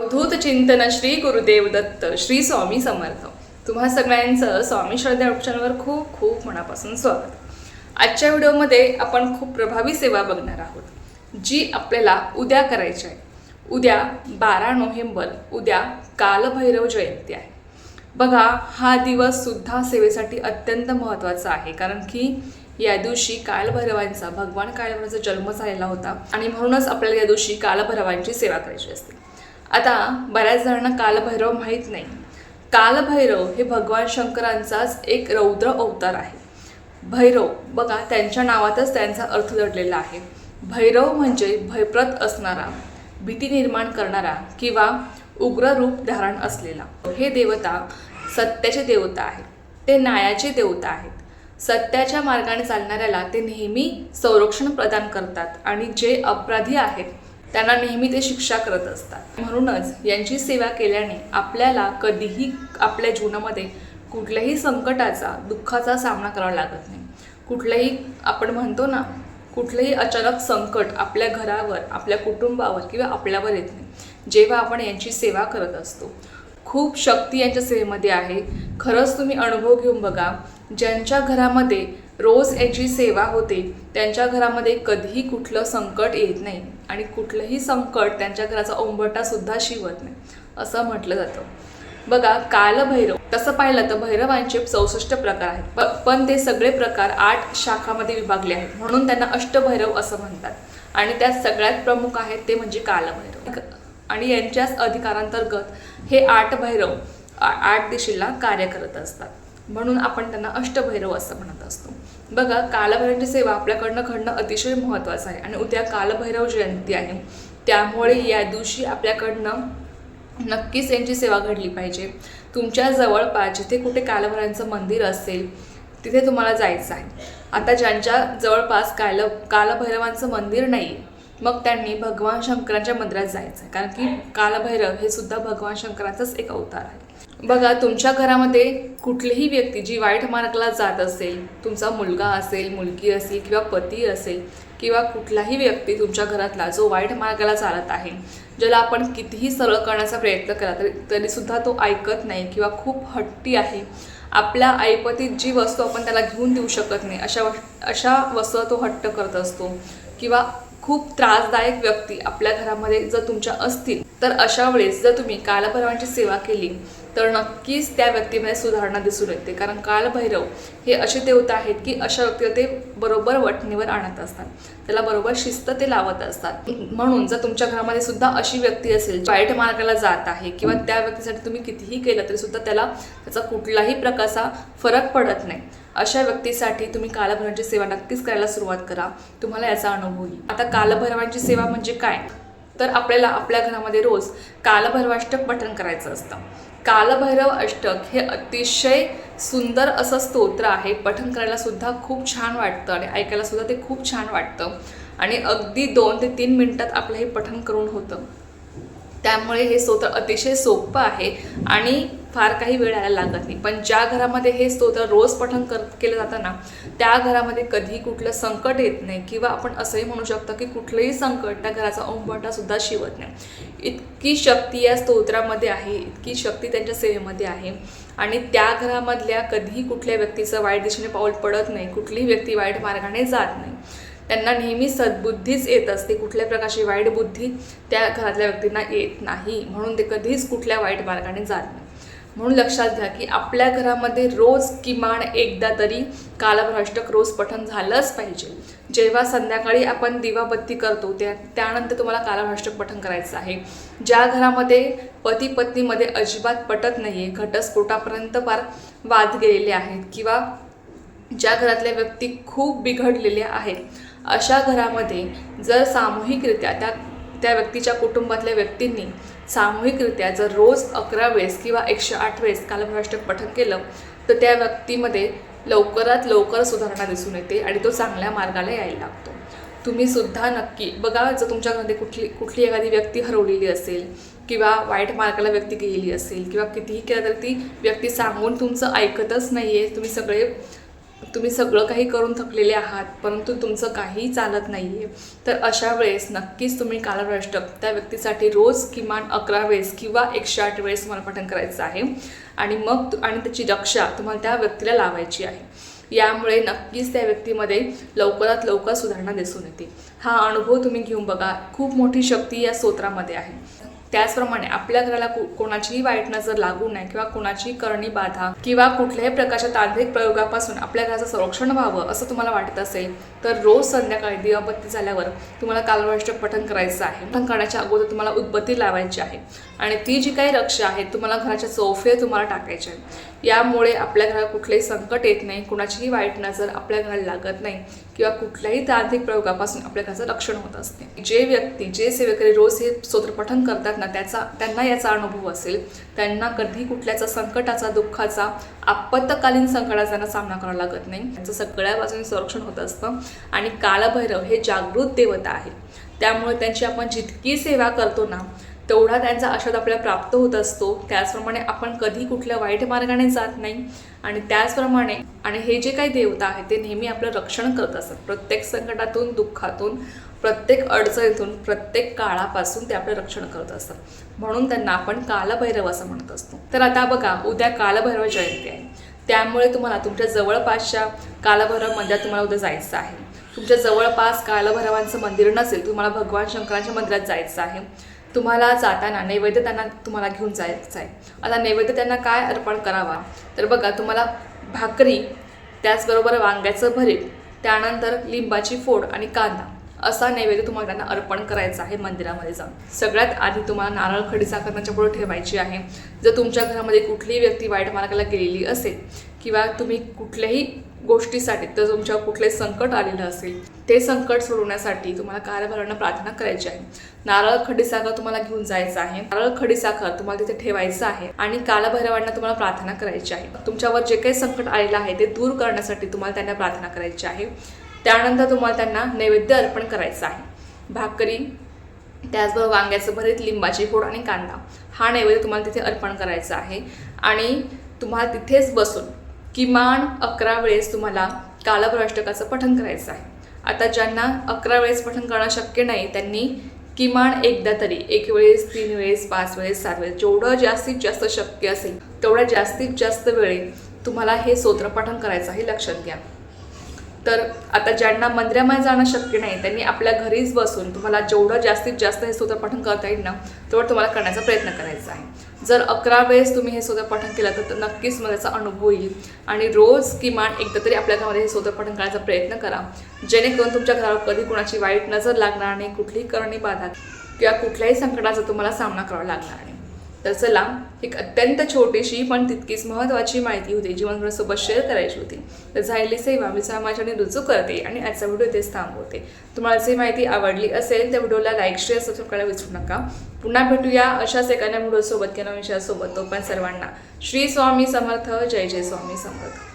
अवधूत चिंतन श्री गुरुदेव दत्त श्री स्वामी समर्थ. तुम्हा सगळ्यांचं स्वामी श्रद्धा ऑप्शनवर खूप खूप मनापासून स्वागत. आजच्या व्हिडिओमध्ये आपण खूप प्रभावी सेवा बघणार आहोत जी आपल्याला उद्या करायची आहे. उद्या बारा नोव्हेंबर उद्या कालभैरव जयंती आहे. बघा हा दिवस सुद्धा सेवेसाठी अत्यंत महत्त्वाचा आहे कारण की या दिवशी कालभैरवांचा भगवान कालभैरवांचा जन्म झालेला होता. आणि म्हणूनच आपल्याला या दिवशी कालभैरवांची सेवा करायची असते. आता बऱ्याच जणांना कालभैरव माहीत नाही. कालभैरव हे भगवान शंकरांचाच एक रौद्र अवतार आहे. भैरव बघा त्यांच्या नावातच त्यांचा अर्थ दडलेला आहे. भैरव म्हणजे भयप्रत असणारा भीती निर्माण करणारा किंवा उग्र रूप धारण असलेला. हे देवता सत्याचे देवता आहेत. ते न्यायाचे देवता आहेत. सत्याच्या मार्गाने चालणाऱ्याला ते नेहमी संरक्षण प्रदान करतात आणि जे अपराधी आहेत त्यांना नेहमी ते शिक्षा करत असतात. म्हणूनच यांची सेवा केल्याने आपल्याला कधीही आपल्या जीवनामध्ये कुठल्याही संकटाचा दुःखाचा सामना करावा लागत नाही. कुठलंही आपण म्हणतो ना कुठलंही अचानक संकट आपल्या घरावर आपल्या कुटुंबावर किंवा आपल्यावर येत नाही. जेव्हा आपण यांची सेवा करत असतो. खूप शक्ती यांच्या सेवेमध्ये आहे. खरंच तुम्ही अनुभव घेऊन बघा ज्यांच्या घरामध्ये रोज याची सेवा होते. त्यांच्या घरामध्ये कधीही कुठलं संकट येत नाही. आणि कुठलंही संकट त्यांच्या घराचा ओंबटासुद्धा शिवत नाही. असं म्हटलं जातं. बघा कालभैरव तसं पाहिलं तर भैरवांचे चौसष्ट प्रकार आहेत. पण ते सगळे प्रकार आठ शाखामध्ये विभागले आहेत. म्हणून त्यांना अष्टभैरव असं म्हणतात. आणि त्यात सगळ्यात प्रमुख आहेत ते म्हणजे कालभैरव. आणि यांच्याच अधिकारांतर्गत हे आठ भैरव आठ दिशेला कार्य करत असतात. म्हणून आपण त्यांना अष्टभैरव असं म्हणत असतो. बघा कालभैरवांची सेवा आपल्याकडनं घडणं अतिशय महत्त्वाचं आहे आणि उद्या कालभैरव जयंती आहे. त्यामुळे या दिवशी आपल्याकडनं नक्कीच यांची सेवा घडली पाहिजे. तुमच्या जवळपास जिथे कुठे कालभैरवांचं मंदिर असेल तिथे तुम्हाला जायचं आहे. आता ज्यांच्या जवळपास काल कालभैरवांचं मंदिर नाही मग त्यांनी भगवान शंकराच्या मंदिरात जायचं आहे. कारण की कालभैरव हे सुद्धा भगवान शंकराचाच एक अवतार आहे. बघा तुमच्या घरामध्ये कुठलीही व्यक्ती जी वाईट मार्गाला जात असेल तुमचा मुलगा असेल मुलगी असेल किंवा पती असेल किंवा कुठलाही व्यक्ती तुमच्या घरातला जो वाईट मार्गाला चालत आहे ज्याला आपण कितीही सरळ करण्याचा प्रयत्न करा तरी तरीसुद्धा तो ऐकत नाही किंवा खूप हट्टी आहे. आपल्या ऐपतीत जी वस्तू आपण त्याला घेऊन देऊ शकत नाही अशा अशा वस्तू तो हट्ट करत असतो. किंवा खूप त्रासदायक व्यक्ती आपल्या घरामध्ये जर तुमच्या असतील तर अशा वेळेस जर तुम्ही कालपर्वांची सेवा केली तर नक्कीच त्या व्यक्तीमध्ये सुधारणा दिसून येते. कारण कालभैरव हे असे देवता आहेत की अशा व्यक्तीला ते बरोबर वटणीवर आणत असतात. त्याला बरोबर शिस्त ते लावत असतात. म्हणून जर तुमच्या घरामध्ये सुद्धा अशी व्यक्ती असेल वाईट मार्गाला जात आहे किंवा त्या व्यक्तीसाठी तुम्ही कितीही केलं तरी सुद्धा त्याला त्याचा कुठलाही प्रकारचा फरक पडत नाही. अशा व्यक्तीसाठी तुम्ही कालभैरवांची सेवा नक्कीच करायला सुरुवात करा. तुम्हाला याचा अनुभव येईल. आता कालभैरवांची सेवा म्हणजे काय? तर आपल्याला आपल्या घरामध्ये रोज कालभैरवाष्टक पठण करायचं असतं. कालभैरव अष्टक हे अतिशय सुंदर असं स्तोत्र आहे. पठन करायला सुद्धा खूप छान वाटतं आणि ऐकायला सुद्धा ते खूप छान वाटतं. आणि अगदी दोन ते तीन मिनटात आपलं हे पठन करून होतं. त्यामुळे हे स्तोत्र अतिशय सोपं आहे आणि फार काही वेळ यायला लागत नाही. पण ज्या घरामध्ये हे स्तोत्र रोज पठण कर केलं जातं ना त्या घरामध्ये कधी कुठलं संकट येत नाही किंवा आपण असंही म्हणू शकतो की कुठलंही संकट त्या घराचा ओंबटासुद्धा शिवत नाही. इतकी शक्ती या स्तोत्रामध्ये आहे इतकी शक्ती त्यांच्या सेवेमध्ये आहे आणि त्या घरामधल्या कधीही कुठल्या व्यक्तीचं वाईट दिशेने पाऊल पडत नाही कुठलीही व्यक्ती वाईट मार्गाने जात नाही. त्यांना नेहमी सद्बुद्धीच येत असते कुठल्या प्रकारची वाईट बुद्धी त्या घरातल्या व्यक्तींना येत नाही म्हणून ते कधीच कुठल्या वाईट मार्गाने जात नाही. म्हणून लक्षात घ्या की आपल्या घरामध्ये रोज किमान एकदा तरी कालभ्रष्टक रोज पठण झालंच पाहिजे. जेव्हा संध्याकाळी आपण दिवाबत्ती करतो त्या त्यानंतर तुम्हाला कालभ्रष्टक पठण करायचं आहे. ज्या घरामध्ये पती पत्नीमध्ये अजिबात पटत नाही आहे घटस्फोटापर्यंत फार वाद गेलेले आहेत किंवा ज्या घरातल्या व्यक्ती खूप बिघडलेल्या आहेत अशा घरामध्ये जर सामूहिकरित्या त्या त्या व्यक्तीच्या कुटुंबातल्या व्यक्तींनी सामूहिकरित्या जर रोज अकरा वेळेस किंवा एकशे आठ वेळेस कालभ्रष्टक पठण केलं तर त्या व्यक्तीमध्ये लवकरात लवकर सुधारणा दिसून येते आणि तो चांगल्या मार्गाला यायला लागतो. तुम्ही सुद्धा नक्की बघा जर तुमच्यामध्ये कुठली कुठली एखादी व्यक्ती हरवलेली असेल किंवा वाईट मार्गाला व्यक्ती गेलेली असेल किंवा कितीही केलं तरी ती व्यक्ती सांगून तुमचं ऐकतच नाही आहे तुम्ही सगळे तुम्ही सगळं काही करून थकलेले आहात परंतु तुमचं काहीही चालत नाही आहे तर अशा वेळेस नक्कीच तुम्ही कालभ्रष्टक त्या व्यक्तीसाठी रोज किमान अकरा वेळेस किंवा एकशे आठ वेळेस मनपठन पठण करायचं आहे. आणि मग आणि त्याची रक्षा तुम्हाला त्या व्यक्तीला लावायची आहे. यामुळे नक्कीच त्या व्यक्तीमध्ये लवकरात लवकर सुधारणा दिसून येते. हा अनुभव तुम्ही घेऊन बघा. खूप मोठी शक्ती या स्तोत्रामध्ये आहे. त्याचप्रमाणे आपल्या घराला कोणाचीही वाईट नजर लागू नये किंवा कोणाचीही करणी बाधा किंवा कुठल्याही प्रकारच्या तांत्रिक प्रयोगापासून आपल्या घराचं संरक्षण व्हावं असं तुम्हाला वाटत असेल तर रोज संध्याकाळी दिवाबत्ती झाल्यावर तुम्हाला कालवष्टक पठण करायचं आहे. पठण करण्याच्या अगोदर तुम्हाला उदबत्ती लावायची आहे आणि ती जी काही रक्षा आहे तुम्हाला घराच्या चौफे तुम्हाला टाकायचे आहे. यामुळे आपल्या घरात कुठलेही संकट येत नाही कुणाचीही वाईट नजर आपल्या घराला लागत नाही किंवा कुठल्याही तांत्रिक प्रयोगापासून आपल्या घराचं रक्षण होत असते. जे व्यक्ती जे सेवेकरी रोज हे स्तोत्रपठन करतात ना त्याचा त्यांना याचा अनुभव असेल त्यांना कधी कुठल्याचा संकटाचा दुःखाचा आपत्कालीन संकटाचा त्यांना सामना करावा लागत नाही. त्यांचं सगळ्या बाजूने संरक्षण होत असतं आणि कालभैरव हे जागृत देवता आहे त्यामुळे त्यांची आपण जितकी सेवा करतो ना तेवढा त्यांचा आशाद आपल्याला प्राप्त होत असतो. त्याचप्रमाणे आपण कधी कुठल्या वाईट मार्गाने जात नाही. आणि त्याचप्रमाणे आणि हे जे काही देवता आहे ते नेहमी आपलं रक्षण करत असतात. प्रत्येक संकटातून दुःखातून प्रत्येक अडचणीतून प्रत्येक काळापासून ते आपलं रक्षण करत असतात. म्हणून त्यांना आपण कालभैरव असं म्हणत असतो. तर आता बघा उद्या कालभैरव जयंती आहे. त्यामुळे तुम्हाला तुमच्या जवळपासच्या कालभैरव मंदिरात तुम्हाला उद्या जायचं आहे. तुमच्या जवळपास कालभैरवांचं मंदिर नसेल तुम्हाला भगवान शंकराच्या मंदिरात जायचं आहे. तुम्हाला जाताना नैवेद्य त्यांना तुम्हाला घेऊन जायचं आहे. आता नैवेद्य त्यांना काय अर्पण करावा? तर बघा तुम्हाला भाकरी त्याचबरोबर वांग्याचं भरीत त्यानंतर लिंबाची फोड आणि कांदा असा नैवेद्य तुम्हाला त्यांना अर्पण करायचा आहे मंदिरामध्ये जाऊन. सगळ्यात आधी तुम्हाला नारळ खडी साखर पुढे ठेवायची आहे. जर तुमच्या घरामध्ये कुठलीही व्यक्ती वाईट मार्गाला गेलेली असेल किंवा तुम्ही कुठल्याही गोष्टीसाठी तर तुमच्यावर कुठले संकट आलेलं असेल ते संकट सोडवण्यासाठी तुम्हाला कार्यभारांना प्रार्थना करायची आहे. नारळ खडी साखर तुम्हाला घेऊन जायचं आहे. नारळ खडी साखर तुम्हाला तिथे ठेवायचं आहे आणि कालभैरवांना तुम्हाला प्रार्थना करायची आहे. तुमच्यावर जे काही संकट आलेलं आहे ते दूर करण्यासाठी तुम्हाला त्यांना प्रार्थना करायची आहे. त्यानंतर तुम्हाला त्यांना नैवेद्य अर्पण करायचं आहे. भाकरी त्याचबरोबर वांग्याचं भरीत लिंबाची फोड आणि कांदा हा नैवेद्य तुम्हाला तिथे अर्पण करायचा आहे. आणि तुम्हाला तिथेच बसून किमान अकरा वेळेस तुम्हाला कालभ्रष्टकाचं पठण करायचं आहे. आता ज्यांना अकरा वेळेस पठण करणं शक्य नाही त्यांनी किमान एकदा तरी एक वेळेस तीन वेळेस पाच वेळेस सात वेळेस जेवढं जास्तीत जास्त शक्य असेल तेवढ्या जास्तीत जास्त वेळे तुम्हाला हे स्तोत्र करायचं आहे लक्षात घ्या. तर आता ज्यांना मंदिरामध्ये जाणं शक्य नाही त्यांनी आपल्या घरीच बसून तुम्हाला जेवढं जास्तीत जास्त हे स्तोत्र करता येईल ना तेवढं तुम्हाला करण्याचा प्रयत्न करायचा आहे. जर अकरा वेळेस तुम्ही हे स्तोत्र पठण केलं तर नक्कीच मला त्याचा अनुभव येईल. आणि रोज किमान एकदा तरी आपल्या घरामध्ये हे स्तोत्र पठण करण्याचा प्रयत्न करा. जेणेकरून तुमच्या घरावर कधी कुणाची वाईट नजर लागणार नाही कुठलीही करणी बाधा किंवा कुठल्याही संकटाचा तुम्हाला सामना करावा लागणार नाही. तर चला एक अत्यंत छोटीशी पण तितकीच महत्त्वाची माहिती होती जी मला तुमच्यासोबत शेअर करायची होती. तर झालेली सेवा मी समाजाने रुजू करते आणि आजचा व्हिडिओ इथेच थांबवते. तुम्हाला जी माहिती आवडली असेल त्या व्हिडिओला लाईक शेअर सबस्क्राईब करायला विसरू नका. पुन्हा भेटूया अशाच एखाद्या व्हिडिओसोबत किंवा विषयासोबत. तो पण सर्वांना. श्री स्वामी समर्थ. जय जय स्वामी समर्थ.